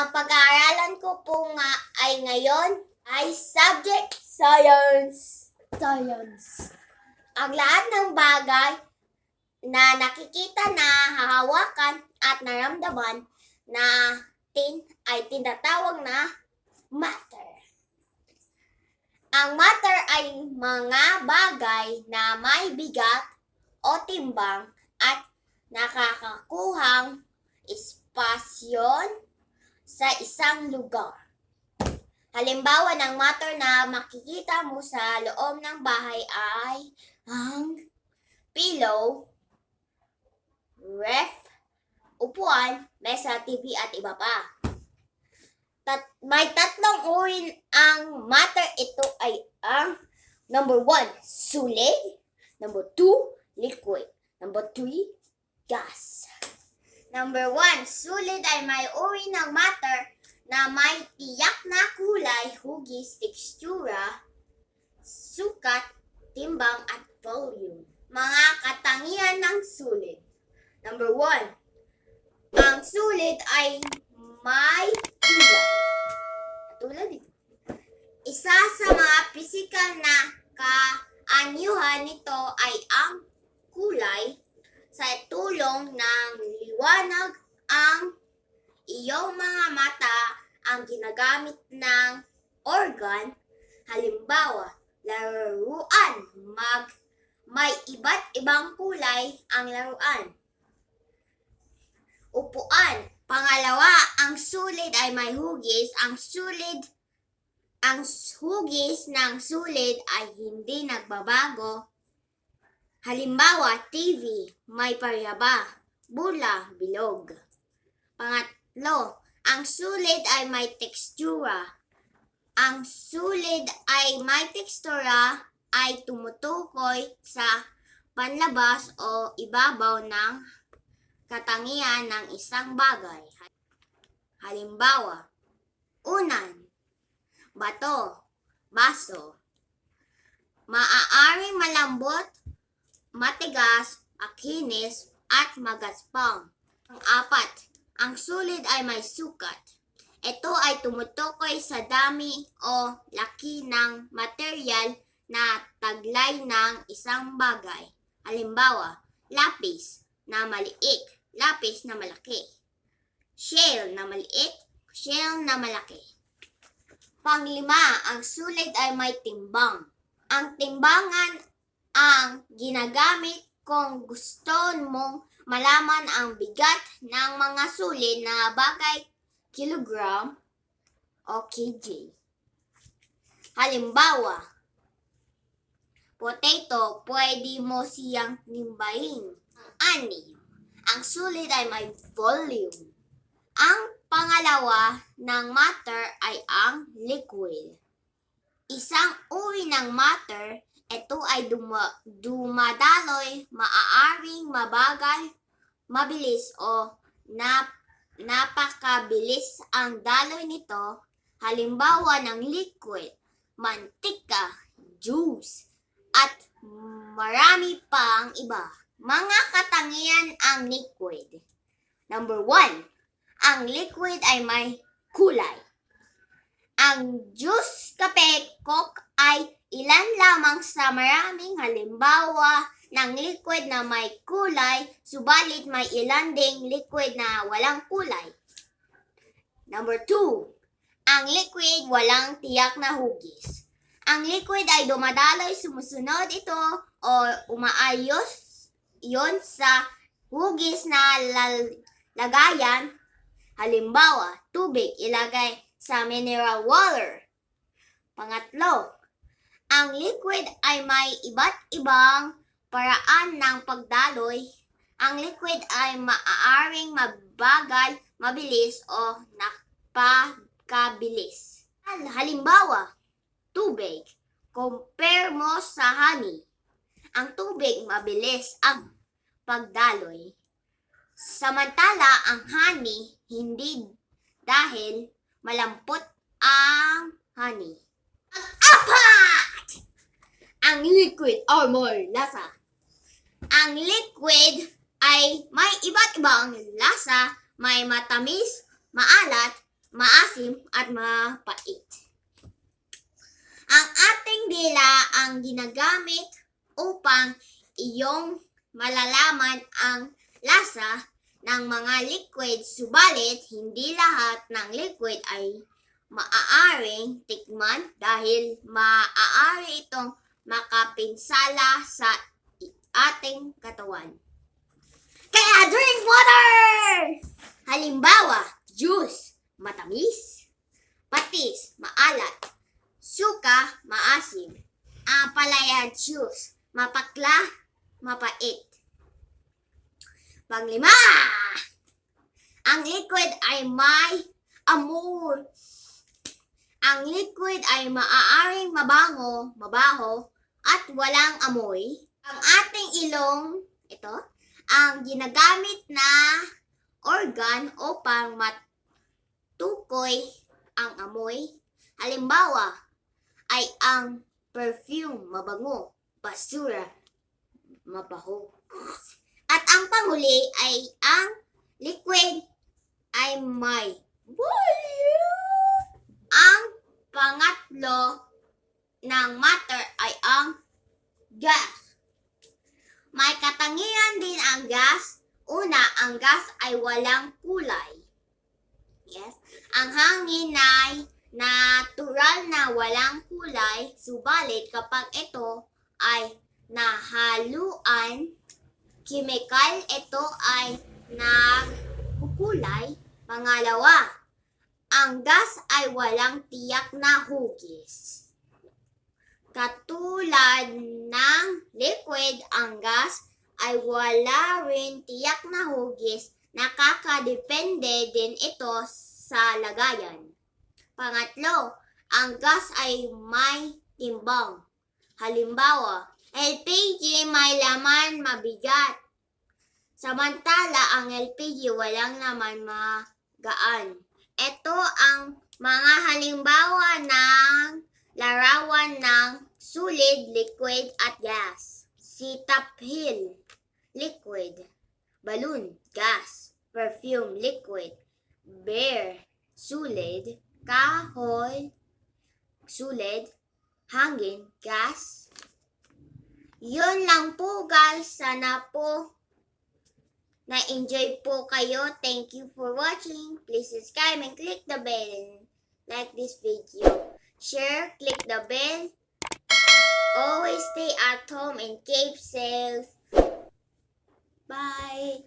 Ang pag-aaralan ko po nga ay ngayon ay subject science. Science. Ang lahat ng bagay na nakikita na hahawakan at naramdaman na tin ay tinatawag na matter. Ang matter ay mga bagay na may bigat o timbang at nakakakuhang espasyon sa isang lugar. Halimbawa ng matter na makikita mo sa loob ng bahay ay ang pillow, ref, upuan, mesa, TV at iba pa. Tat may tatlong uri ang matter. Ito ay ang number one, sulit. Number two, liquid. Number three, gas. Number one, sulit ay may uri ng matter na may tiyak na kulay, hugis, tekstura, sukat, timbang at volume. Mga katangian ng sulit. Number one, ang sulit ay may kulay. Tulad dito. Isa sa mga pisikal na kaanyuhan nito ay ang kulay sa tulong ng liwanag ang iyong mga mata ang ginagamit ng organ. Halimbawa, laruan, mag may iba't ibang kulay ang laruan. Upuan. Pangalawa, ang sulid ay may hugis. Ang sulid, ang hugis ng sulid ay hindi nagbabago. Halimbawa, TV, may paryaba, bula, bilog. Pangatlo, ang sulid ay may tekstura. Ang sulid ay may tekstura ay tumutukoy sa panlabas o ibabaw ng katangian ng isang bagay. Halimbawa, unan, bato, baso. Maaaring malambot, matigas, akinis, at magaspang. Ang apat, ang sulid ay may sukat. Ito ay tumutukoy sa dami o laki ng material na taglay ng isang bagay. Halimbawa, lapis na maliit, lapis na malaki. Shell na maliit, shell na malaki. Panglima, ang sulit ay may timbang. Ang timbangan ang ginagamit kung gusto mong malaman ang bigat ng mga sulit na bagay kilogram o kg. Halimbawa, potato, pwede mo siyang nimbahin. Ani, ang sulit ay may volume. Ang pangalawa ng matter ay ang liquid. Isang uri ng matter, ito ay duma- dumadaloy, maaaring mabagal, mabilis o nap napakabilis ang daloy nito. Halimbawa ng liquid, mantika, juice, at marami pang iba. Mga katangian ang liquid. Number one, ang liquid ay may kulay. Ang juice, kape, coke ay ilan lamang sa maraming halimbawa ng liquid na may kulay, subalit may ilan ding liquid na walang kulay. Number two, ang liquid walang tiyak na hugis. Ang liquid ay dumadaloy, sumusunod ito o umaayos yon sa hugis na lagayan. Halimbawa, tubig ilagay sa mineral water. Pangatlo, ang liquid ay may iba't ibang paraan ng pagdaloy. Ang liquid ay maaaring mabagal, mabilis o napakabilis. Halimbawa, tubig. Compare mo sa honey. Ang tubig mabilis ang pagdaloy. Samantala, ang honey hindi dahil malampot ang honey. Ang apat! Ang liquid or more lasa. Ang liquid ay may iba't ibang lasa, may matamis, maalat, maasim at mapait. Ang ating dila ang ginagamit upang iyong malalaman ang lasa ng mga liquid subalit hindi lahat ng liquid ay maaaring tikman dahil maaari itong makapinsala sa ating katawan. Kaya drink water! Halimbawa, juice, matamis, patis, maalat, suka, maasim, ampalaya juice, mapakla, mapait. Panglima, ang liquid ay may amoy. Ang liquid ay maaaring mabango, mabaho, at walang amoy. Ang ating ilong, ito, ang ginagamit na organ upang matukoy ang amoy. Halimbawa, ay ang perfume, mabango, basura, mabaho. At ang panghuli ay ang liquid ay may volume. Ang pangatlo ng matter ay ang gas. May katangian din ang gas. Una, ang gas ay walang kulay. Yes. Ang hangin ay natural na walang kulay, subalit kapag ito ay nahaluan chemical, ito ay nagkukulay. Pangalawa, ang gas ay walang tiyak na hugis. Katulad ng liquid, ang gas ay wala rin tiyak na hugis. Nakakadepende din ito sa lagayan. Pangatlo, ang gas ay may timbang. Halimbawa, LPG may laman mabigat. Samantala, ang LPG walang laman magaan. Ito ang mga halimbawa ng larawan ng solid, liquid at gas. Sitapil, liquid. Balloon, gas. Perfume, liquid. Bear, solid. Kahoy, solid. Hangin, gas. Yun lang po guys. Sana po na-enjoy po kayo. Thank you for watching. Please subscribe and click the bell like this video. Share, click the bell. Always stay at home and keep safe. Bye.